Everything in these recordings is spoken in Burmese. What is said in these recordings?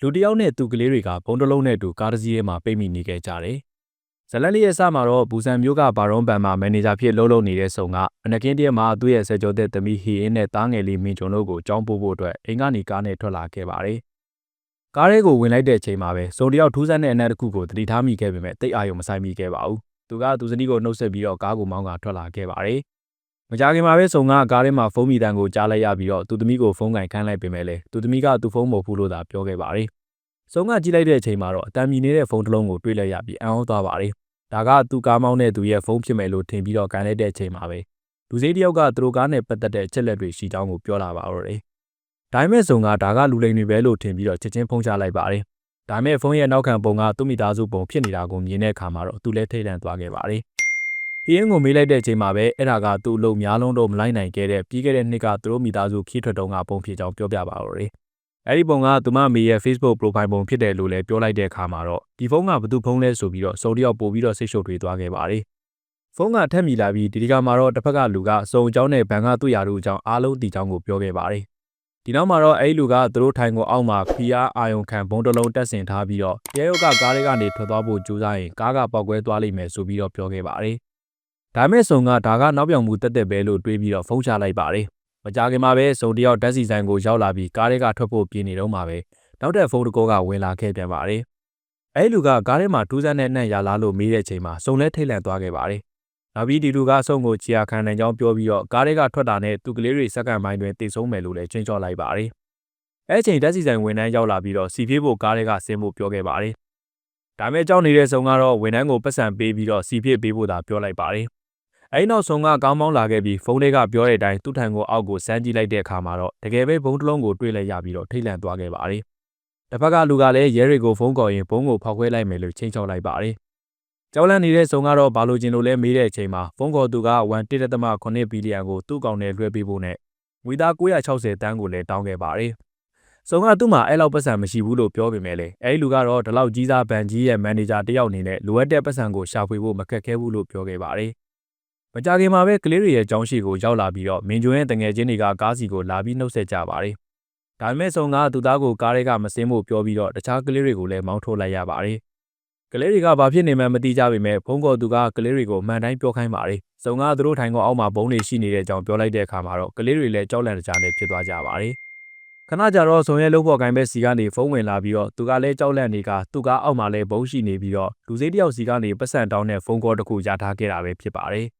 လူတစ်ယောက်နဲ့သူကလေးတွေကဘုံတစ်လုံးနဲ့အတူကားတစ်စီးထဲမှာပိတ်မိနေခဲ့ကြတယ်။ဇလန်လေးရဲ့အစမှာတော့ဘူဆန်မျိုးကဘာရွန်ဘန်မှာမန်နေဂျာဖြစ်လှုပ်လှုပ်နေတဲ့ဆုံကအနကင်းတည်းမှာသူ့ရဲ့ဆက်ကြောတဲ့သမီးဟီအင်းနဲ့တားငယ်လေးမင်ဂျွန်တို့ကိုကြောင်းပို့ဖို့အတွက်အိမ်ကနေကားနဲ့ထွက်လာခဲ့ပါတယ်။ကားထဲကိုဝင်လိုက်တဲ့အချိန်မှာပဲစုံတစ်ယောက်ထူးဆန်းတဲ့အနက်တစ်ခုကိုတတိထားမိခဲ့ပေမဲ့တိတ်အာရုံမဆိုင်မိခဲ့ပါဘူး။သူကသူစနီးကိုနှုတ်ဆက်ပြီးတော့ကားကိုမောင်းကထွက်လာခဲ့ပါတယ်။ မကြခင်မှာပဲစုံကကားထဲမှာဖုန်းမီတန်ကိုကြားလိုက်ရပြီးတော့သူသမီးကိုဖုန်းကင်ခိုင်းလိုက်ပေမဲ့လေသူသမီးကသူ့ဖုန်းမဟုတ်ဘူးလို့သာပြောခဲ့ပါတယ်။စုံကကြည့်လိုက်တဲ့အချိန်မှာတော့အတန်မြည်နေတဲ့ဖုန်းတစ်လုံးကိုတွေ့လိုက်ရပြီးအံ့ဩသွားပါတယ်။ဒါကသူ့ကားမောင်းတဲ့သူရဲ့ဖုန်းဖြစ်မယ်လို့ထင်ပြီးတော့ကန်လိုက်တဲ့အချိန်မှာပဲလူစိမ်းတစ်ယောက်ကသူတို့ကားနဲ့ပတ်သက်တဲ့အချက်လက်တွေရှိကြောင်းကိုပြောလာပါတော့တယ်။ဒါပေမဲ့စုံကဒါကလူလိမ်တွေပဲလို့ထင်ပြီးတော့ချက်ချင်းဖုန်းချလိုက်ပါတယ်။ဒါပေမဲ့ဖုန်းရဲ့နောက်ခံပုံကသူ့မိသားစုပုံဖြစ်နေတာကိုမြင်တဲ့အခါမှာတော့သူလည်းထိတ်လန့်သွားခဲ့ပါတယ်။ ဟီယင်းကိုမေးလိုက်တဲ့အချိန်မှာပဲအဲ့ဒါကသူ့အလုပ်များလုံးတော့မလိုက်နိုင်ခဲ့တဲ့ပြီးခဲ့တဲ့နှစ်ကသူတို့မိသားစုခီးထွက်တုန်းကပုံဖြစ်ကြောင်းပြောပြပါတော့တယ်။အဲ့ဒီပုံကသူမမေရဲ့ Facebook profile ပုံဖြစ်တယ်လို့လည်းပြောလိုက်တဲ့အခါမှာတော့ဒီဖုန်းကဘသူဖုန်းလဲဆိုပြီးတော့စုံတယောက်ပို့ပြီးတော့စိတ်ရှုပ်ထွေးသွားခဲ့ပါတယ်။ဖုန်းကထက်မိလာပြီးဒီဒီကမှာတော့တစ်ဖက်ကလူကစုံအကြောင်းနဲ့ဘန်ကသူ့ရာတို့အကြောင်းအားလုံးတီကြောင်းကိုပြောခဲ့ပါတယ်။ဒီနောက်မှာတော့အဲ့ဒီလူကသူတို့ထိုင်ကိုအောက်မှာဖီအားအာယုံခံဘုံတလုံးတက်ဆင်ထားပြီးတော့ရဲရုပ်ကကားလေးကနေထွက်သွားဖို့ကြိုးစားရင်ကားကပေါက်ကွဲသွားလိမ့်မယ်ဆိုပြီးတော့ပြောခဲ့ပါတယ်။ ဒါမဲ့စုံကဒါကနောက်ပြောင်မှုတက်တက်ပဲလို့တွေးပြီးတော့ဖုန်းချလိုက်ပါတယ်။မကြခင်မှာပဲစုံတယောက်ဓာတ်စီဆိုင်ကိုရောက်လာပြီးကားလေးကထွက်ဖို့ပြေးနေတော့မှာပဲနောက်တဲ့ဖုန်းတကောကဝင်လာခဲ့ပြန်ပါတယ်။အဲ့လူကကားထဲမှာထူးဆန်းတဲ့နှံ့ရလာလို့မေးတဲ့အချိန်မှာစုံလဲထိတ်လန့်သွားခဲ့ပါတယ်။နောက်ပြီးဒီလူကအဆုံကိုချီယာခံနိုင်ကြောင်းပြောပြီးတော့ကားတွေကထွက်တာနဲ့သူကလေးတွေစက္ကန့်ပိုင်းတွင်တိတ်ဆုံးမယ်လို့လည်းချင်းချော့လိုက်ပါတယ်။အဲ့ချိန်ဓာတ်စီဆိုင်ဝန်ထမ်းရောက်လာပြီးတော့စီပြေးဖို့ကားတွေကဆင်းဖို့ပြောခဲ့ပါတယ်။ဒါမဲ့ကြောက်နေတဲ့ဆုံကတော့ဝန်ထမ်းကိုပတ်စံပေးပြီးတော့စီပြေးပေးဖို့သာပြောလိုက်ပါတယ်။ အဲ့နောက်ဆုံကကောင်းမောင်းလာခဲ့ပြီးဖုန်းလေးကပြောတဲ့အတိုင်းသူ့ထံကိုအောက်ကိုစမ်းကြည့်လိုက်တဲ့အခါမှာတော့တကယ်ပဲဘုံတစ်လုံးကိုတွေ့လိုက်ရပြီးတော့ထိတ်လန့်သွားခဲ့ပါတယ်။တစ်ဖက်ကလူကလည်းရဲတွေကိုဖုန်းခေါ်ရင်ဘုံကိုဖောက်ခွဲလိုက်မယ်လို့ချိန်ချောက်လိုက်ပါတယ်။ကြောက်လန့်နေတဲ့ဆုံကတော့ဘာလို့ကျင်လို့လဲမေးတဲ့အချိန်မှာဖုန်းခေါ်သူက1.8ဘီလီယံကိုသူ့ကောင်နဲ့လွှဲပေးဖို့နဲ့ငွေသား960တန်းကိုလည်းတောင်းခဲ့ပါတယ်။ဆုံကသူ့မှာအဲ့လောက်ပတ်စံမရှိဘူးလို့ပြောပေမဲ့လည်းအဲ့ဒီလူကတော့ဒီလောက်ကြီးစားဘန်ကြီးရဲ့မန်နေဂျာတယောက်အနေနဲ့လိုအပ်တဲ့ပတ်စံကိုရှာဖွေဖို့မခက်ခဲဘူးလို့ပြောခဲ့ပါတယ်။ မကြခင်မှာပဲကလေးတွေရဲ့ကြောင်းရှိကိုရောက်လာပြီးတော့မင်ဂျွန်းရဲ့တငယ်ချင်းတွေကကားစီကိုလာပြီးနှုတ်ဆက်ကြပါတယ်။ဒါပေမဲ့ဆုံကသူသားကိုကားတွေကမစင်းဖို့ပြောပြီးတော့တခြားကလေးတွေကိုလည်းမောင်းထိုးလိုက်ရပါတယ်။ကလေးတွေကဘာဖြစ်နေမှန်းမသိကြပေမဲ့ဖုန်းကော်သူကကလေးတွေကိုမှန်တိုင်းပြောခိုင်းပါတယ်။စုံကသူတို့ထိုင်ကောအောက်မှာဘုံတွေရှိနေတဲ့အကြောင်းပြောလိုက်တဲ့အခါမှာတော့ကလေးတွေလည်းကြောက်လန့်တကြားနဲ့ဖြစ်သွားကြပါတယ်။ခဏကြာတော့ဆုံရဲ့လှုပ်ဖို့ကိုင်းပဲစီကနေဖုန်းဝင်လာပြီးတော့သူကလည်းကြောက်လန့်နေကသူကအောက်မှာလည်းဘုံရှိနေပြီးတော့လူစိတယောက်စီကနေပတ်စံတောင်းတဲ့ဖုန်းကောတစ်ခုရထားခဲ့တာပဲဖြစ်ပါတယ်။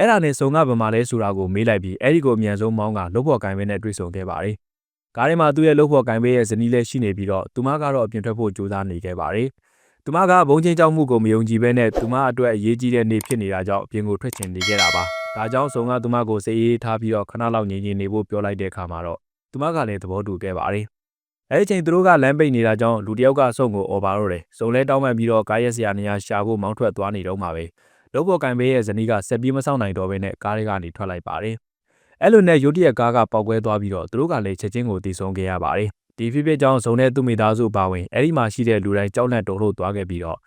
အဲ့ဒါနဲ့ဆုံကဗမာလဲဆိုတာကိုမေးလိုက်ပြီးအဲ့ဒီကိုအမြန်ဆုံးမောင်းကလှုပ်ဖို့ကိုင်းပဲနဲ့တွေ့ဆုံခဲ့ပါတယ်။ကားထဲမှာသူ့ရဲ့လှုပ်ဖို့ကိုင်းပဲရဲ့ဇနီးလည်းရှိနေပြီးတော့သူမကတော့အပြင်ထွက်ဖို့ကြိုးစားနေခဲ့ပါတယ်။သူမကဘုံချင်းကြောက်မှုကိုမယုံကြည်ဘဲနဲ့သူမအတွက်အရေးကြီးတဲ့နေ့ဖြစ်နေတာကြောင့်အပြင်ကိုထွက်ချင်နေခဲ့တာပါ။ဒါကြောင့်ဆုံကသူမကိုစေးအေးထားပြီးတော့ခဏလောက်ငြိမ်ငြိမ်နေဖို့ပြောလိုက်တဲ့အခါမှာတော့သူမကလည်းသဘောတူခဲ့ပါတယ်။အဲဒီချိန်သူတို့ကလမ်းပိတ်နေတာကြောင့်လူတယောက်ကဆုံကိုအော်ပါတော့တယ်။ဆုံလဲတောင်းပန်ပြီးတော့ကားရက်စရာနေရာရှာဖို့မောင်းထွက်သွားနေတော့မှာပဲ။ လို့ပေါ်ကန်ဘေးရဲ့ဇနီးကဆက်ပြီးမဆောင်နိုင်တော့ဘဲနဲ့ကားတွေကနေထွက်လိုက်ပါတယ်။အဲ့လိုနဲ့ရုတ်တရက်ကားကပေါက်ကွဲသွားပြီးတော့သူတို့ကလည်းချက်ချင်းကိုတီးဆုံးခဲ့ရပါတယ်။ဒီဖြစ်ဖြစ်ကြောင့်ဇုံနဲ့သူ့မိသားစုပါဝင်အဲ့ဒီမှာရှိတဲ့လူတိုင်းကြောက်လန့်တုန်လှုပ်သွားခဲ့ပြီးတော့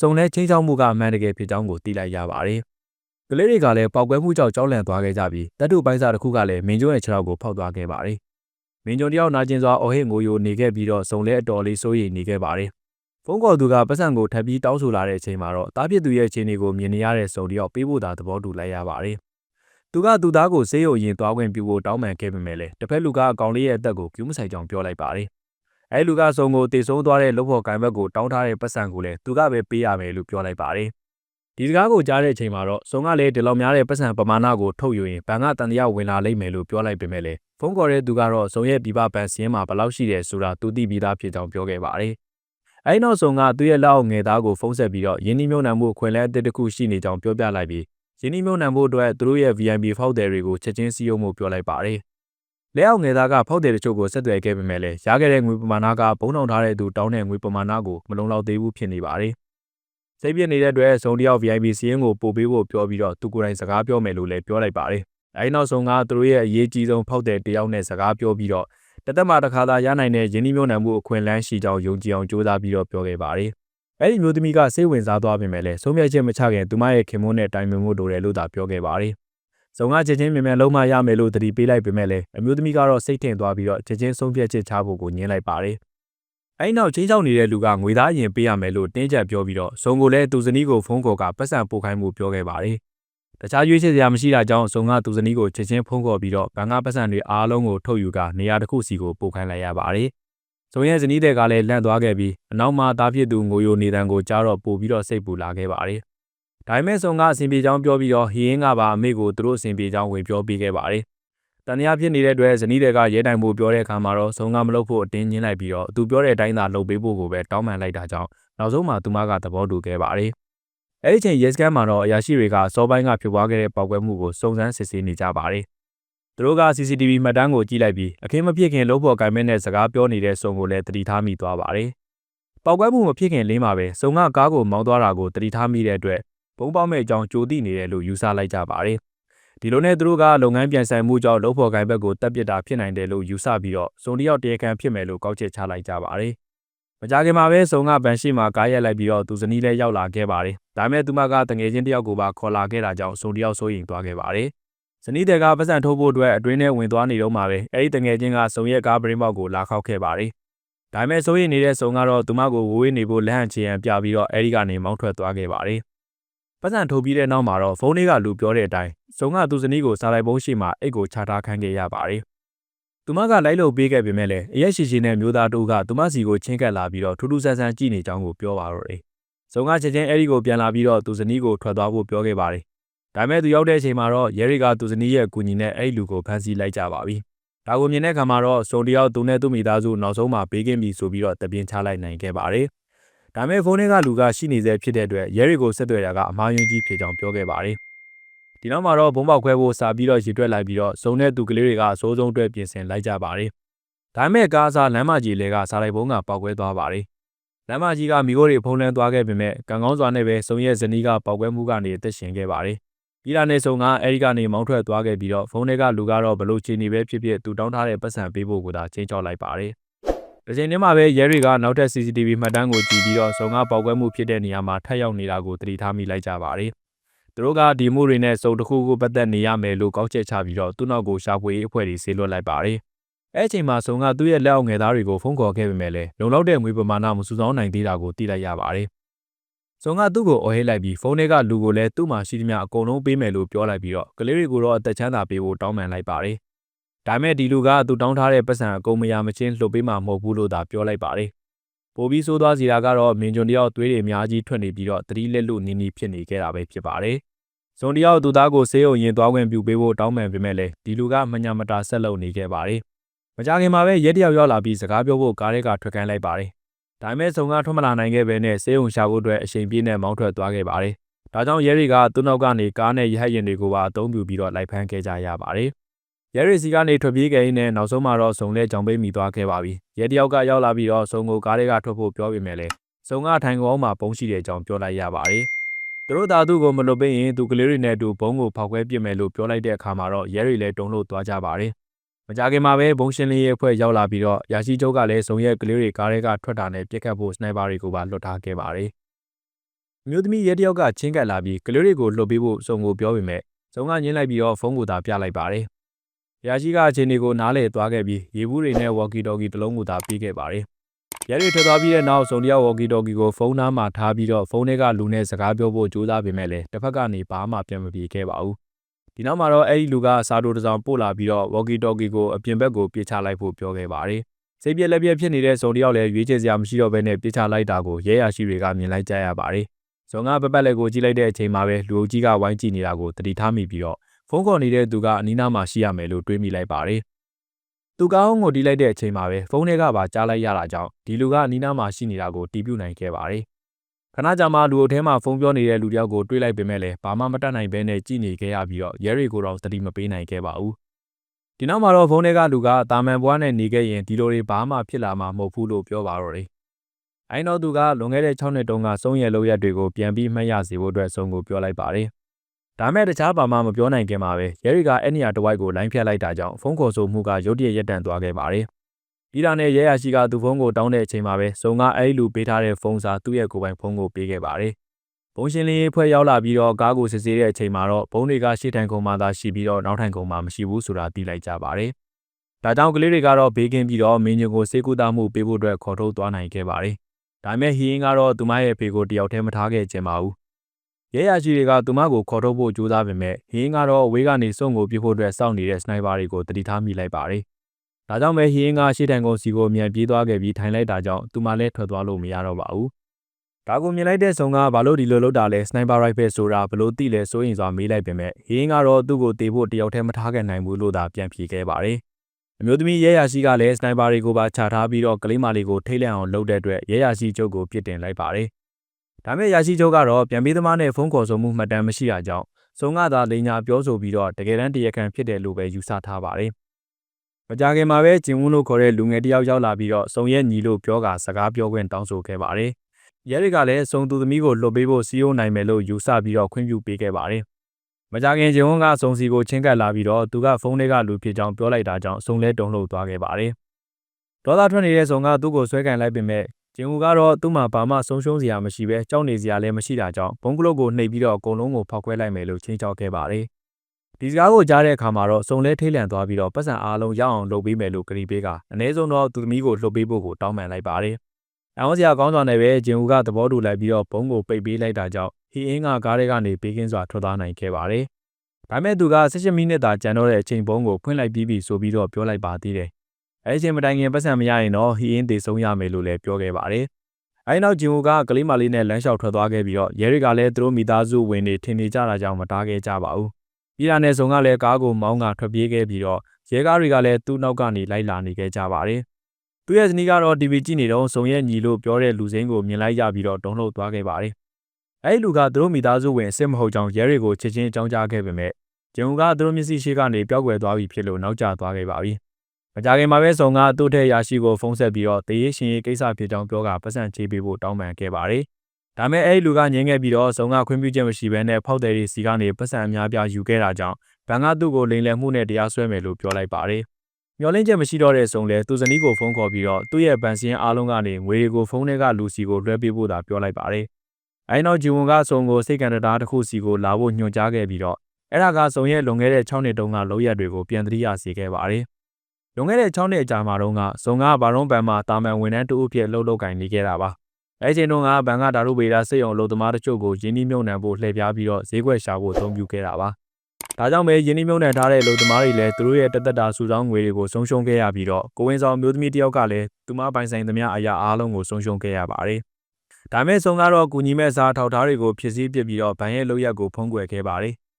ဇုံနဲ့ချင်းချောင်းမှုကအမှန်တကယ်ဖြစ်ကြောင်းကိုသိလိုက်ရပါတယ်။ကလေးတွေကလည်းပောက်ကွဲမှုကြောင့်ကြောက်လန့်သွားခဲ့ကြပြီးတတ်တူပိုင်းစားတစ်ခုကလည်းမင်းကျုံရဲ့ခြေထောက်ကိုဖောက်သွားခဲ့ပါတယ်။မင်းကျုံတယောက်နာကျင်စွာအော်ဟစ်ငိုယိုနေခဲ့ပြီးတော့ဇုံလဲအတော်လေးစိုးရိမ်နေခဲ့ပါတယ်။ ဖုန်းကော်သူကပတ်စံကိုထပ်ပြီးတောင်းဆိုလာတဲ့အချိန်မှာတော့တားပြစ်သူရဲ့ခြေနေကိုမြင်နေရတဲ့ဇုံတယောက်ပေးဖို့သာသဘောတူလိုက်ရပါတယ်။သူကသူသားကိုဆေးရုံရင်သွားခွင့်ပြုဖို့တောင်းပန်ခဲ့ပေမဲ့လည်းတစ်ဖက်လူကအကောင်လေးရဲ့အသက်ကိုကျူးမဆိုင်ကြောင်ပြောလိုက်ပါတယ်။အဲလူကစုံကိုတည်ဆုံးသွားတဲ့လုပ်ဖို့ကိုင်ဘက်ကိုတောင်းထားတဲ့ပတ်စံကိုလည်းသူကပဲပေးရမယ်လို့ပြောလိုက်ပါတယ်။ဒီစကားကိုကြားတဲ့အချိန်မှာတော့စုံကလည်းဒီလောက်များတဲ့ပတ်စံပမာဏကိုထုတ်ယူရင်ဘဏ်ကတန်တရားဝင်လာလိမ့်မယ်လို့ပြောလိုက်ပေမဲ့လည်းဖုန်းခေါ်တဲ့သူကတော့စုံရဲ့ပြပပန်စင်းမှာဘယ်လောက်ရှိတယ်ဆိုတာသူသိပြီးသားဖြစ်ကြောင်းပြောခဲ့ပါတယ်။ အဲဒီနောက်စုံကသူ့ရဲ့လက်အောက်ငယ်သားကိုဖုန်းဆက်ပြီးတော့ယင်းနှိမ့်မြုံနှံမှုခွင့်လဲအသစ်တစ်ခုရှိနေကြောင်းပြောပြလိုက်ပြီးယင်းနှိမ့်မြုံနှံမှုအတွက်သူတို့ရဲ့ VIP ဖောက်တယ်တွေကိုချက်ချင်းစီးရုံးမှုပြောလိုက်ပါတယ်။လက်အောက်ငယ်သားကဖောက်တယ်တချို့ကိုဆက်သွယ်ခဲ့ပေမဲ့လည်းရခဲ့တဲ့ငွေပမာဏကဘုံထောင်ထားတဲ့သူတောင်းတဲ့ငွေပမာဏကိုမလုံလောက်သေးဘူးဖြစ်နေပါတယ်။စိတ်ပြည့်နေတဲ့အတွက်စုံတယောက် VIP စီးရင်ကိုပို့ပေးဖို့ပြောပြီးတော့သူကိုယ်တိုင်စကားပြောမယ်လို့လည်းပြောလိုက်ပါတယ်။အဲဒီနောက်ဆုံးကသူတို့ရဲ့အရေးကြီးဆုံးဖောက်တယ်တယောက်နဲ့စကားပြောပြီးတော့ တသက်မှာတစ်ခါသာရနိုင်တဲ့ယင်းနှိမ့်မြုံနှံမှုအခွင့်အလမ်းရှိကြောင်းယုံကြည်အောင်ကြိုးစားပြီးတော့ပြောခဲ့ပါတယ်။အဲ့ဒီမျိုးသမီးကစိတ်ဝင်စားသွားပြင်မဲ့လည်းဆုံးဖြတ်ချက်မချခင်သူမရဲ့ခင်မွန်းနဲ့တိုင်ပင်မှုတို့တယ်လို့သာပြောခဲ့ပါတယ်။ဇုံကချက်ချင်းမြန်မြန်လုံးမရမယ်လို့တတိပေးလိုက်ပြင်မဲ့လည်းအမျိုးသမီးကတော့စိတ်ထင်သွားပြီးတော့ချက်ချင်းဆုံးဖြတ်ချက်ချဖို့ကိုညှင်းလိုက်ပါတယ်။အဲဒီနောက်ချင်းချောက်နေတဲ့လူကငွေသားအရင်ပေးရမယ်လို့တင်းကျပ်ပြောပြီးတော့စုံကိုလည်းသူဇနီးကိုဖုန်းခေါ်ကပတ်စံပို့ခိုင်းမှုပြောခဲ့ပါတယ်။ တခြားရွေးချယ်စရာမရှိတာကြောင့်စုံကသူဇနီးကိုချက်ချင်းဖုန်းခေါ်ပြီးတော့ဘဏ်ကပတ်စံတွေအားလုံးကိုထုတ်ယူကနေရာတစ်ခုစီကိုပို့ခိုင်းလိုက်ရပါတယ်။စုံရဲ့ဇနီးတဲ့ကလည်းလန့်သွားခဲ့ပြီးအနောက်မှာတားဖြစ်သူငိုယိုနေတန်ကိုကြားတော့ပို့ပြီးတော့စိတ်ပူလာခဲ့ပါတယ်။ဒါပေမဲ့စုံကအစဉ်ပြေချောင်းပြောပြီးတော့ဟီယင်းကပါအမေကိုသူတို့အစဉ်ပြေချောင်းဝင်ပြောပေးခဲ့ပါတယ်။တန်ရာဖြစ်နေတဲ့အတွက်ဇနီးတွေကရဲတိုင်ဖို့ပြောတဲ့အခါမှာတော့စုံကမလုပ်ဖို့အတင်းညှင်းလိုက်ပြီးတော့သူပြောတဲ့အတိုင်းသာလုပ်ပေးဖို့ကိုပဲတောင်းပန်လိုက်တာကြောင့်နောက်ဆုံးမှာသူမကသဘောတူခဲ့ပါတယ်။ အဲဒီချိန်ရဲစခန်းမှာတော့အရာရှိတွေကစောပိုင်းကဖြစ်ပွားခဲ့တဲ့ပောက်ကွဲမှုကိုစုံစမ်းစစ်ဆေးနေကြပါတယ်။သူတို့က CCTV မှတ်တမ်းကိုကြည့်လိုက်ပြီးအခင်းမဖြစ်ခင်လို့ဖို့ကင်မင်းနဲ့စကားပြောနေတဲ့စုံကိုလည်းတတိထားမိသွားပါတယ်။ပောက်ကွဲမှုမဖြစ်ခင်လေးမှာပဲစုံကကားကိုမောင်းသွားတာကိုတတိထားမိတဲ့အတွက်ဘုံပေါက်မဲ့အကြောင်းကြိုသိနေတယ်လို့ယူဆလိုက်ကြပါတယ်။ဒီလိုနဲ့သူတို့ကလုပ်ငန်းပြန်ဆိုင်မှုကြောင့်လုပ်ဖို့ကင်ဘက်ကိုတက်ပစ်တာဖြစ်နိုင်တယ်လို့ယူဆပြီးတော့စုံတယောက်တရားခံဖြစ်မယ်လို့ကောက်ချက်ချလိုက်ကြပါတယ်။ မကြခင်မှာပဲစုံကဗန်ရှိမှာကားရက်လိုက်ပြီးတော့သူဇနီးလည်းရောက်လာခဲ့ပါတယ်။ဒါပေမဲ့သူမကတငယ်ချင်းတယောက်ကိုပါခေါ်လာခဲ့တာကြောင့်စုံတယောက်စိုးရိမ်သွားခဲ့ပါတယ်။ဇနီးတဲ့ကပတ်စံထိုးဖို့အတွက်အတွင်းထဲဝင်သွားနေတော့မှပဲအဲဒီတငယ်ချင်းကစုံရဲ့ကားပရင်းပေါက်ကိုလာခောက်ခဲ့ပါတယ်။ဒါပေမဲ့စိုးရိမ်နေတဲ့စုံကတော့သူမကိုဝေးဝေးနေဖို့လက်ဟန်ချေရန်ပြပြီးတော့အဲဒီကနေမောင်းထွက်သွားခဲ့ပါတယ်။ပတ်စံထိုးပြီးတဲ့နောက်မှာတော့ဖုန်းလေးကလူပြောတဲ့အတိုင်းစုံကသူဇနီးကိုစားလိုက်ပုံးရှိမှအိတ်ကိုချထားခိုင်းခဲ့ရပါတယ်။ သူမကလိုက်လို့ပေးခဲ့ပေမဲ့လည်းအရက်ရှိရှိနဲ့မျိုးသားတို့ကသူမစီကိုချင်းကပ်လာပြီးတော့ထူးထူးဆန်းဆန်းကြည့်နေကြောင်းကိုပြောပါတော့တယ်။စုံကချက်ချင်းအဲ့ဒီကိုပြန်လာပြီးတော့သူဇနီးကိုထွက်သွားဖို့ပြောခဲ့ပါတယ်။ဒါပေမဲ့သူရောက်တဲ့အချိန်မှာတော့ရဲတွေကသူဇနီးရဲ့ကူညီနဲ့အဲ့ဒီလူကိုဖမ်းဆီးလိုက်ကြပါပြီ။ဒါကိုမြင်တဲ့အခါမှာတော့စုံတယောက်သူနဲ့သူ့မိသားစုနောက်ဆုံးမှာပေးကင်းပြီဆိုပြီးတော့တပြင်းချလိုက်နိုင်ခဲ့ပါတယ်။ဒါပေမဲ့ဖုန်းထဲကလူကရှိနေသေးဖြစ်တဲ့အတွက်ရဲတွေကိုဆက်သွယ်တာကအမှားယွင်းကြီးဖြစ်ကြောင်းပြောခဲ့ပါတယ်။ ဒီနောက်မှာတော့ဘုံပေါက်ခွဲဖို့စာပြီးတော့ရေတွက်လိုက်ပြီးတော့စုံတဲ့သူကလေးတွေကအစိုးဆုံးအတွက်ပြင်ဆင်လိုက်ကြပါတယ်။ဒါပေမဲ့ကားစားလမ်းမကြီးလဲကစားလိုက်ဘုံကပောက်ခွဲသွားပါတယ်။လမ်းမကြီးကမိခိုးတွေဖုံးလန်းသွားခဲ့ပေမဲ့ကံကောင်းစွာနဲ့ပဲစုံရဲ့ဇနီးကပောက်ခွဲမှုကနေအသက်ရှင်ခဲ့ပါတယ်။ပြီးတာနဲ့စုံကအဲဒီကနေမောင်းထွက်သွားခဲ့ပြီးတော့ဖုန်းထဲကလူကတော့ဘလို့ချီနေပဲဖြစ်ဖြစ်သူတောင်းထားတဲ့ပတ်စံပေးဖို့ကိုသာချင်းချောက်လိုက်ပါတယ်။ဒီချိန်ထဲမှာပဲရဲတွေကနောက်ထပ် CCTV မှတ်တမ်းကိုကြည့်ပြီးတော့စုံကပောက်ကွဲမှုဖြစ်တဲ့နေရာမှာထပ်ရောက်နေတာကိုသတိထားမိလိုက်ကြပါတယ်။ သူတို့ကဒီမှုတွေနဲ့စုံတစ်ခုခုပတ်သက်နေရမယ်လို့ကောက်ချက်ချပြီးတော့သူ့နောက်ကိုရှာဖွေရေးအဖွဲ့တွေဆေးလွှတ်လိုက်ပါတယ်။အဲအချိန်မှာစုံကသူ့ရဲ့လက်အောက်ငယ်သားတွေကိုဖုန်းခေါ်ခဲ့ပေမဲ့လည်းလုံလောက်တဲ့ငွေပမာဏမစုဆောင်းနိုင်သေးတာကိုသိလိုက်ရပါတယ်။စုံကသူ့ကိုအော်ဟစ်လိုက်ပြီးဖုန်းထဲကလူကိုလည်းသူ့မှာရှိသမျှအကုန်လုံးပေးမယ်လို့ပြောလိုက်ပြီးတော့ကလေးတွေကိုတော့အသက်ချမ်းသာပေးဖို့တောင်းပန်လိုက်ပါတယ်။ဒါပေမဲ့ဒီလူကသူတောင်းထားတဲ့ပတ်စံအကုန်မရမချင်းလှုပ်ပေးမှာမဟုတ်ဘူးလို့သာပြောလိုက်ပါတယ်။ ပိုပြီးဆိုးသွားစီတာကတော့မင်းကျွန်တယောက်သွေးတွေအများကြီးထွက်နေပြီးတော့တတိလက်လို့နီးနီးဖြစ်နေခဲ့တာပဲဖြစ်ပါတယ်။ဇွန်တယောက်သူသားကိုဆေးရုံရင်သွားခွင့်ပြုပေးဖို့တောင်းပန်ပေမဲ့လည်းဒီလူကမညာမတာဆက်လုပ်နေခဲ့ပါတယ်။မကြခင်မှာပဲရဲတယောက်ရောက်လာပြီးစကားပြောဖို့ကားထဲကထွက်ခိုင်းလိုက်ပါတယ်။ဒါပေမဲ့စုံကထွက်မလာနိုင်ခဲ့ပဲနဲ့ဆေးရုံရှာဖို့အတွက်အချိန်ပြည့်နဲ့မောင်းထွက်သွားခဲ့ပါတယ်။ဒါကြောင့်ရဲတွေကသူ့နောက်ကနေကားနဲ့ရဟတ်ရင်တွေကိုပါအသုံးပြုပြီးတော့လိုက်ဖမ်းခဲ့ကြရပါတယ်။ ရဲရီစီကနေထွက်ပြေးခဲ့ရင်းနဲ့နောက်ဆုံးမှာတော့စုံလဲကြောင်ပေးမိသွားခဲ့ပါပြီ။ရဲတယောက်ကရောက်လာပြီးတော့စုံကိုကားတွေကထွက်ဖို့ပြောပေမဲ့လည်းစုံကထိုင်ကောင်းမှာပုံရှိတဲ့အကြောင်းပြောလိုက်ရပါတယ်။သူတို့သာသူ့ကိုမလွတ်ပေးရင်သူကလေးတွေနဲ့အတူဘုံကိုဖောက်ခွဲပစ်မယ်လို့ပြောလိုက်တဲ့အခါမှာတော့ရဲရီလည်းတုံ့လို့သွားကြပါတယ်။မကြခင်မှာပဲဘုံရှင်လေးရဲ့အဖွဲ့ရောက်လာပြီးတော့ရာရှိချုပ်ကလည်းစုံရဲ့ကလေးတွေကားတွေကထွက်တာနဲ့ပြစ်ခတ်ဖို့စနိုက်ပါတွေကိုပါလွတ်ထားခဲ့ပါတယ်။မျိုးသမီးရဲတယောက်ကချင်းကပ်လာပြီးကလေးတွေကိုလှုပ်ပေးဖို့စုံကိုပြောပေမဲ့စုံကညှင်းလိုက်ပြီးတော့ဖုန်းကိုသာပြလိုက်ပါတယ်။ ရာရှိကအခြေအနေကိုနားလည်သွားခဲ့ပြီးရေဘူးတွေနဲ့ဝေါ်ကီတော်ကီတစ်လုံးကိုသာပေးခဲ့ပါတယ်။ရဲတွေထွက်သွားပြီးတဲ့နောက်စုံတယောက်ဝေါ်ကီတော်ကီကိုဖုန်းနားမှာထားပြီးတော့ဖုန်းထဲကလူနဲ့စကားပြောဖို့ကြိုးစားပေမဲ့လည်းတစ်ဖက်ကနေဘာမှပြန်မပြေခဲ့ပါဘူး။ဒီနောက်မှာတော့အဲ့ဒီလူကစာတိုတစ်စောင်ပို့လာပြီးတော့ဝေါ်ကီတော်ကီကိုအပြင်ဘက်ကိုပြေချလိုက်ဖို့ပြောခဲ့ပါတယ်။စိတ်ပြက်လက်ပြက်ဖြစ်နေတဲ့စုံတယောက်လည်းရွေးချယ်စရာမရှိတော့ဘဲနဲ့ပြေချလိုက်တာကိုရဲရရှိတွေကမြင်လိုက်ကြရပါတယ်။ဇုံကပပတ်လက်ကိုကြည့်လိုက်တဲ့အချိန်မှာပဲလူအုပ်ကြီးကဝိုင်းကြည့်နေတာကိုတတိထားမိပြီးတော့ ဖုန်းခေါ်နေတဲ့သူကအနီးနားမှာရှိရမယ်လို့တွေးမိလိုက်ပါတယ်။သူကောင်းကိုတီးလိုက်တဲ့အချိန်မှာပဲဖုန်းထဲကပါကြားလိုက်ရတာကြောင့်ဒီလူကအနီးနားမှာရှိနေတာကိုတီးပြနိုင်ခဲ့ပါတယ်။ခဏကြာမှလူအုပ်ထဲမှာဖုန်းပြောနေတဲ့လူတယောက်ကိုတွေးလိုက်ပေမဲ့လည်းဘာမှမတတ်နိုင်ဘဲနဲ့ကြည့်နေခဲ့ရပြီးတော့ရဲတွေကိုတော့တတိမပေးနိုင်ခဲ့ပါဘူး။ဒီနောက်မှာတော့ဖုန်းထဲကလူကတာမန်ဘွားနဲ့နေခဲ့ရင်ဒီလိုတွေဘာမှဖြစ်လာမှာမဟုတ်ဘူးလို့ပြောပါတော့တယ်။အိုင်းတော့သူကလွန်ခဲ့တဲ့6နှစ်တုန်းကစုံရလောက်ရက်တွေကိုပြန်ပြီးမှတ်ရစေဖို့အတွက်စုံကိုပြောလိုက်ပါတယ်။ ဒါမဲ့တခြားဘာမှမပြောနိုင်ခင်မှာပဲရဲရီကအဲ့နေရာတစ်ဝိုက်ကိုလိုင်းဖြတ်လိုက်တာကြောင့်ဖုန်းခေါ်ဆိုမှုကရုတ်တရက်ရပ်တန့်သွားခဲ့ပါတယ်။ပြီးတာနဲ့ရဲရရှိကသူ့ဖုန်းကိုတောင်းတဲ့အချိန်မှာပဲစုံကအဲ့လူပေးထားတဲ့ဖုန်းစာသူ့ရဲ့ကိုယ်ပိုင်ဖုန်းကိုပေးခဲ့ပါတယ်။ဘုံရှင်လင်းရေးဖွဲ့ရောက်လာပြီးတော့ကားကိုစစ်ဆေးတဲ့အချိန်မှာတော့ဘုံတွေကရှေ့ထိုင်ခုံမှာသာရှိပြီးတော့နောက်ထိုင်ခုံမှာမရှိဘူးဆိုတာသိလိုက်ကြပါတယ်။ဒါကြောင့်ကလေးတွေကတော့ဘေးကင်းပြီးတော့မင်းညိုကိုစေကူတာမှုပေးဖို့အတွက်ခေါ်ထုတ်သွားနိုင်ခဲ့ပါတယ်။ဒါပေမဲ့ဟီအင်းကတော့သူမရဲ့ဖေကိုတယောက်တည်းမထားခဲ့ခြင်းပါဘူး။ ရဲရရှိတွေကသူမကိုခေါ်ထုတ်ဖို့ကြိုးစားပေမဲ့ဟီအင်းကတော့အဝေးကနေစုံကိုပြစ်ဖို့အတွက်စောင့်နေတဲ့စနိုက်ပါတွေကိုတတိထားမိလိုက်ပါတယ်။ဒါကြောင့်ပဲဟီအင်းကရှေ့တိုင်ကုန်းစီကိုမြန်ပြေးသွားခဲ့ပြီးထိုင်လိုက်တာကြောင့်သူမလည်းထွက်သွားလို့မရတော့ပါဘူး။ဒါကိုမြင်လိုက်တဲ့ဆုံကဘာလို့ဒီလိုလုပ်တာလဲစနိုက်ပါရိုက်ဖယ်ဆိုတာဘလို့သိလဲစိုးရင်စွာမေးလိုက်ပေမဲ့ဟီအင်းကတော့သူ့ကိုတေဖို့တယောက်တည်းမထားခဲ့နိုင်ဘူးလို့သာပြန်ဖြေခဲ့ပါတယ်။အမျိုးသမီးရဲရရှိကလည်းစနိုက်ပါတွေကိုပါခြာထားပြီးတော့ကလေးမလေးကိုထိတ်လန့်အောင်လုပ်တဲ့အတွက်ရဲရရှိချုပ်ကိုပြစ်တင်လိုက်ပါတယ်။ ဒါမဲ့ရရှိချုပ်ကတော့ပြန်ပေးသမားနဲ့ဖုန်းခေါ်ဆိုမှုမှတ်တမ်းမရှိတာကြောင့်ဆုံကသာလိန်ညာပြောဆိုပြီးတော့တကယ်တမ်းတရားခံဖြစ်တယ်လို့ပဲယူဆထားပါတယ်။မကြခင်မှာပဲဂျင်ဝန်းလို့ခေါ်တဲ့လူငယ်တယောက်ရောက်လာပြီးတော့စုံရဲ့ညီလို့ပြောကစကားပြောခွင့်တောင်းဆိုခဲ့ပါတယ်။ရဲတွေကလည်းစုံသူသမီးကိုလွတ်ပေးဖို့စီးရိုးနိုင်မယ်လို့ယူဆပြီးတော့ခွင့်ပြုပေးခဲ့ပါတယ်။မကြခင်ဂျင်ဝန်းကစုံစီကိုချင်းကပ်လာပြီးတော့သူကဖုန်းထဲကလူဖြစ်ကြောင်းပြောလိုက်တာကြောင့်စုံလဲတုံ့လှုပ်သွားခဲ့ပါတယ်။ဒေါသထွက်နေတဲ့စုံကသူ့ကိုဆွဲကန်လိုက်ပေမဲ့ ဂျင်ဝူကတော့သူ့မှာဘာမှဆုံးရှုံးစရာမရှိပဲကြောက်နေစရာလည်းမရှိတာကြောင့်ဘုံကလုတ်ကိုနှိပ်ပြီးတော့အကုန်လုံးကိုဖောက်ခွဲလိုက်မယ်လို့ချင်းချောက်ခဲ့ပါတယ်။ဒီစကားကိုကြားတဲ့အခါမှာတော့စုံလဲထိတ်လန့်သွားပြီးတော့ပတ်စံအားလုံးရအောင်လုပ်ပေးမယ်လို့ကတိပေးကအနည်းဆုံးတော့သူသမီးကိုလှုပ်ပေးဖို့ကိုတောင်းပန်လိုက်ပါတယ်။အောင်စရာကောင်းစွာနဲ့ပဲဂျင်ဝူကသဘောတူလိုက်ပြီးတော့ဘုံကိုပိတ်ပေးလိုက်တာကြောင့်ဟီအင်းကကားထဲကနေပေးကင်းစွာထွက်သွားနိုင်ခဲ့ပါတယ်။ဒါမဲ့သူက16မိနစ်သာကြံတော့တဲ့အချိန်ဘုံကိုဖွင့်လိုက်ပြီးပြီဆိုပြီးတော့ပြောလိုက်ပါသေးတယ်။ အဲဒီချိန်မတိုင်ခင်ပတ်စံမရရင်တော့ဟီအင်းတေဆုံးရမယ်လို့လည်းပြောခဲ့ပါတယ်။အဲဒီနောက်ဂျင်ဝူကကလေးမလေးနဲ့လမ်းလျှောက်ထွက်သွားခဲ့ပြီးတော့ရဲတွေကလည်းသူတို့မိသားစုဝင်တွေထင်နေကြတာကြောင့်မတားခဲ့ကြပါဘူး။ပြည်လာနယ်ဆောင်ကလည်းကားကိုမောင်းကထွက်ပြေးခဲ့ပြီးတော့ရဲကားတွေကလည်းသူ့နောက်ကနေလိုက်လာနေခဲ့ကြပါတယ်။သူ့ရဲ့ဇနီးကတော့ TV ကြည့်နေတော့စုံရဲ့ညီလို့ပြောတဲ့လူစိမ်းကိုမြင်လိုက်ရပြီးတော့တုံ့လှုပ်သွားခဲ့ပါတယ်။အဲဒီလူကသူတို့မိသားစုဝင်အစ်စ်မဟုတ်ကြောင်းရဲတွေကိုချက်ချင်းအကြောင်းကြားခဲ့ပေမဲ့ဂျင်ဝူကသူတို့မျက်စိရှိကနေပျောက်ကွယ်သွားပြီဖြစ်လို့နောက်ကျသွားခဲ့ပါပြီ။ မကြခင်မှာပဲစုံကသူ့ထက်ရရှိကိုဖုန်းဆက်ပြီးတော့တရေရှင်ရေးကိစ္စဖြစ်ကြောင်းပြောကပတ်စံချေးပေးဖို့တောင်းပန်ခဲ့ပါတယ်။ဒါမဲ့အဲဒီလူကငင်းခဲ့ပြီးတော့စုံကခွင့်ပြုချက်မရှိဘဲနဲ့ဖောက်တယ်ရီစီကနေပတ်စံအများပြားယူခဲ့တာကြောင့်ဘန်ကသူ့ကိုလိန်လည်မှုနဲ့တရားစွဲမယ်လို့ပြောလိုက်ပါတယ်။မျောလင်းချက်မရှိတော့တဲ့စုံလဲသူဇနီးကိုဖုန်းခေါ်ပြီးတော့သူ့ရဲ့ဗန်စင်းအားလုံးကနေငွေတွေကိုဖုန်းထဲကလူစီကိုလွှဲပေးဖို့သာပြောလိုက်ပါတယ်။အဲဒီနောက်ဂျီဝန်ကစုံကိုစိတ်ကန်တရားတစ်ခုစီကိုလာဖို့ညွှန်ကြားခဲ့ပြီးတော့အဲ့ဒါကစုံရဲ့လွန်ခဲ့တဲ့6နှစ်တုန်းကလောက်ရက်တွေကိုပြန်သတိရစေခဲ့ပါတယ်။ လွန်ခဲ့တဲ့6နှစ်အကြာမှာတော့ကစုံကဘာရွန်ဘန်မှာတာမန်ဝန်ထမ်းတဦးဖြစ်လှုပ်လှုပ်ကင်နေခဲ့တာပါ။အဲချိန်တုန်းကဘန်ကဒါရုဗေဒစိတ်အောင်လုပ်သမားတချို့ကိုယင်းနှိမ့်မြုံနှံဖို့လှည့်ပြားပြီးတော့ဈေးကွက်ရှာဖို့အသုံးပြုခဲ့တာပါ။ဒါကြောင့်ပဲယင်းနှိမ့်မြုံနှံထားတဲ့လုပ်သမားတွေလည်းသူတို့ရဲ့တက်တက်တာစုဆောင်းငွေတွေကိုဆုံးရှုံးခဲ့ရပြီးတော့ကိုဝင်ဆောင်မျိုးသမီးတယောက်ကလည်းသူမပိုင်ဆိုင်သမျှအရာအားလုံးကိုဆုံးရှုံးခဲ့ရပါတယ်။ဒါမဲ့ဆုံကတော့ကုညီမဲ့စားထောက်ထားတွေကိုဖြစ်စည်းပစ်ပြီးတော့ဗန်ရဲ့လုပ်ရက်ကိုဖုံးကွယ်ခဲ့ပါတယ်။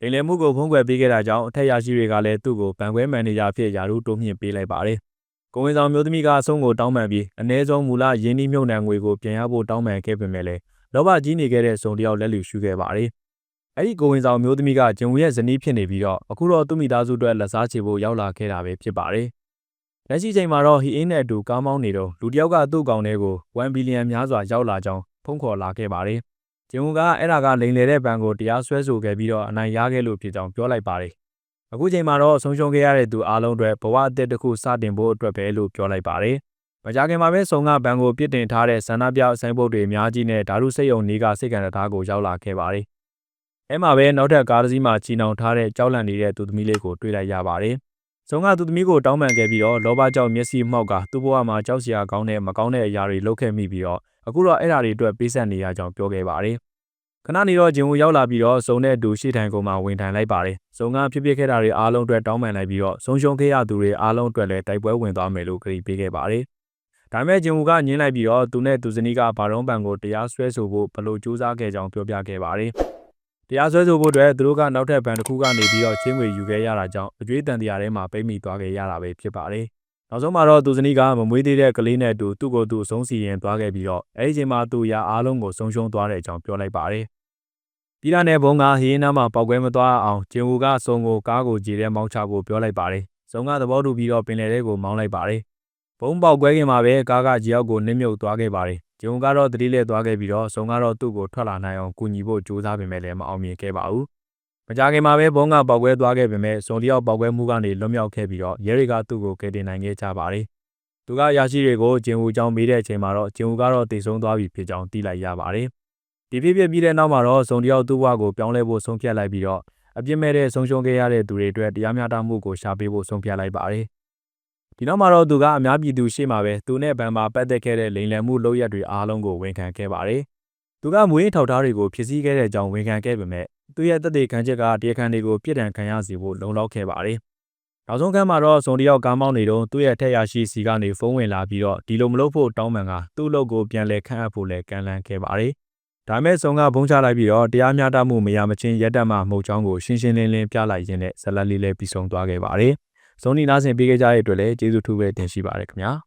လိမ်လည်မှုကိုဖုံးကွယ်ပေးခဲ့တာကြောင့်အထက်ရရှိတွေကလည်းသူ့ကိုဗန်ခွဲမန်နေဂျာဖြစ်ယာရုတိုးမြင့်ပေးလိုက်ပါတယ်။ကိုဝင်ဆောင်မျိုးသမီးကအဆုံးကိုတောင်းပန်ပြီးအ ਨੇ ဆုံးမူလရင်းနှီးမြုပ်နှံငွေကိုပြန်ရဖို့တောင်းပန်ခဲ့ပေမဲ့လည်းလောဘကြီးနေခဲ့တဲ့ဆုံတယောက်လက်လူရှုခဲ့ပါတယ်။အဲ့ဒီကိုဝင်ဆောင်မျိုးသမီးကဂျင်ဝီရဲ့ဇနီးဖြစ်နေပြီးတော့အခုတော့သူ့မိသားစုအတွက်လက်စားချေဖို့ရောက်လာခဲ့တာပဲဖြစ်ပါတယ်။လက်ရှိချိန်မှာတော့ဟီအင်းနဲ့အတူကားမောင်းနေတော့လူတယောက်ကသူ့ကောင်ထဲကို1ဘီလီယံများစွာရောက်လာကြောင်းဖုန်းခေါ်လာခဲ့ပါတယ်။ ဂျင်ဝူကအဲ့ဒါကလိန်လေတဲ့ဘဏ်ကိုတရားစွဲဆိုခဲ့ပြီးတော့အနိုင်ရခဲ့လို့ဖြစ်ကြောင်းပြောလိုက်ပါတယ်။အခုချိန်မှာတော့ဆုံးရှုံးခဲ့ရတဲ့သူအားလုံးအတွက်ဘဝအသစ်တစ်ခုစတင်ဖို့အတွက်ပဲလို့ပြောလိုက်ပါတယ်။မကြခင်မှာပဲဆုံကဘဏ်ကိုပြစ်တင်ထားတဲ့ဆန္ဒပြဆိုင်ပုတ်တွေအများကြီးနဲ့ဓာတုစိတ်ယုံနီးကစိတ်ကန်တရားကိုရောက်လာခဲ့ပါတယ်။အဲမှာပဲနောက်ထပ်ကားတစ်စီးမှာချီနှောင်ထားတဲ့ကြောက်လန့်နေတဲ့သူသမီးလေးကိုတွေ့လိုက်ရပါတယ်။ဆုံကသူသမီးကိုတောင်းပန်ခဲ့ပြီးတော့လောဘကြောင့်မျက်စိမှောက်ကသူ့ဘဝမှာကြောက်စရာကောင်းတဲ့မကောင်းတဲ့အရာတွေလုပ်ခဲ့မိပြီးတော့ အခုတော့အဲ့ဓာတွေအတွက်ပေးဆက်နေရကြောင်းပြောခဲ့ပါတယ်။ခဏနေတော့ဂျင်ဝူရောက်လာပြီးတော့စုံတဲ့အတူရှေ့ထိုင်ကုန်မှာဝင်ထိုင်လိုက်ပါတယ်။စုံကဖြစ်ဖြစ်ခဲ့တာတွေအားလုံးအတွက်တောင်းပန်လိုက်ပြီးတော့ဆုံးရှုံးခဲ့ရသူတွေအားလုံးအတွက်လည်းတိုက်ပွဲဝင်သွားမယ်လို့ကြေပေးခဲ့ပါတယ်။ဒါပေမဲ့ဂျင်ဝူကညင်းလိုက်ပြီးတော့သူနဲ့သူဇနီးကဘာရုံးပန်ကိုတရားစွဲဆိုဖို့ဘလို့ကြိုးစားခဲ့ကြောင်းပြောပြခဲ့ပါတယ်။တရားစွဲဆိုဖို့အတွက်သူတို့ကနောက်ထပ်ဘန်တစ်ခုကနေပြီးတော့ချင်းငွေယူခဲ့ရတာကြောင့်အကျွေးတန်တရားထဲမှာပိတ်မိသွားခဲ့ရတာပဲဖြစ်ပါတယ်။ နောက်ဆုံးမှာတော့သူဇနီးကမမွေးသေးတဲ့ကလေးနဲ့အတူသူ့ကိုယ်သူအဆုံးစီရင်သွားခဲ့ပြီးတော့အဲဒီချိန်မှာသူရအားလုံးကိုဆုံးရှုံးသွားတဲ့အကြောင်းပြောလိုက်ပါတယ်။ပြည်လာနယ်ဘုံကဟီးနားမှာပောက်ကွဲမသွားအောင်ဂျင်ဝူကစုံကိုကားကိုကြည်တဲ့မောင်းချဖို့ပြောလိုက်ပါတယ်။စုံကသဘောတူပြီးတော့ပင်လယ်ထဲကိုမောင်းလိုက်ပါတယ်။ဘုံပေါက်ကွဲခင်မှာပဲကားကကြီးအောက်ကိုနစ်မြုပ်သွားခဲ့ပါတယ်။ဂျင်ဝူကတော့တတိလဲသွားခဲ့ပြီးတော့စုံကတော့သူ့ကိုထွက်လာနိုင်အောင်ကူညီဖို့ကြိုးစားပေမဲ့လည်းမအောင်မြင်ခဲ့ပါဘူး။ မကြခင်မှာပဲဘုံကပေါက်ကွဲသွားခဲ့ပေမဲ့စုံတယောက်ပေါက်ကွဲမှုကနေလွတ်မြောက်ခဲ့ပြီးတော့ရဲတွေကသူ့ကိုကယ်တင်နိုင်ခဲ့ကြပါတယ်။သူကရရှိတွေကိုဂျင်ဝူကြောင့်မေးတဲ့အချိန်မှာတော့ဂျင်ဝူကတော့တည်ဆုံးသွားပြီဖြစ်ကြောင်းသိလိုက်ရပါတယ်။ဒီဖြစ်ဖြစ်ပြီးတဲ့နောက်မှာတော့စုံတယောက်သူ့ဘဝကိုပြောင်းလဲဖို့ဆုံးဖြတ်လိုက်ပြီးတော့အပြစ်မဲ့တဲ့ဆုံးရှုံးခဲ့ရတဲ့သူတွေအတွက်တရားမျှတမှုကိုရှာပေးဖို့ဆုံးဖြတ်လိုက်ပါတယ်ဒီနောက်မှာတော့သူကအများပြည်သူရှေ့မှာပဲသူနဲ့ဗန်မှာပတ်သက်ခဲ့တဲ့လိမ်လည်မှုလုပ်ရက်တွေအားလုံးကိုဝန်ခံခဲ့ပါတယ်။သူကမွေးထောက်ထားတွေကိုဖြစ်စည်းခဲ့တဲ့အကြောင်းဝန်ခံခဲ့ပေမဲ့ သူရဲ့တက်တဲ့ခံချက်ကတရားခံတွေကိုပြစ်ဒဏ်ခံရစီဖို့လုံလောက်ခဲ့ပါတယ်။နောက်ဆုံးခန်းမှာတော့စုံတယောက်ကားမောင်းနေတော့သူ့ရဲ့ထက်ရရှိစီကနေဖုန်းဝင်လာပြီးတော့ဒီလိုမလုပ်ဖို့တောင်းပန်ကသူ့အလုပ်ကိုပြန်လဲခန့်အပ်ဖို့လဲကန့်လန့်ခဲ့ပါတယ်။ဒါမဲ့စုံကဘုံချလိုက်ပြီးတော့တရားမျှတမှုမရမချင်းရက်တက်မှမဟုတ်ချောင်းကိုရှင်းရှင်းလင်းလင်းပြလိုက်ရင်းနဲ့ဇက်လက်လေးလေးပြီးဆုံးသွားခဲ့ပါတယ်။စုံနီနာဆင်ပေးခဲ့ကြတဲ့အတွက်လည်းကျေးဇူးထူးပဲတင်ရှိပါရခင်ဗျာ။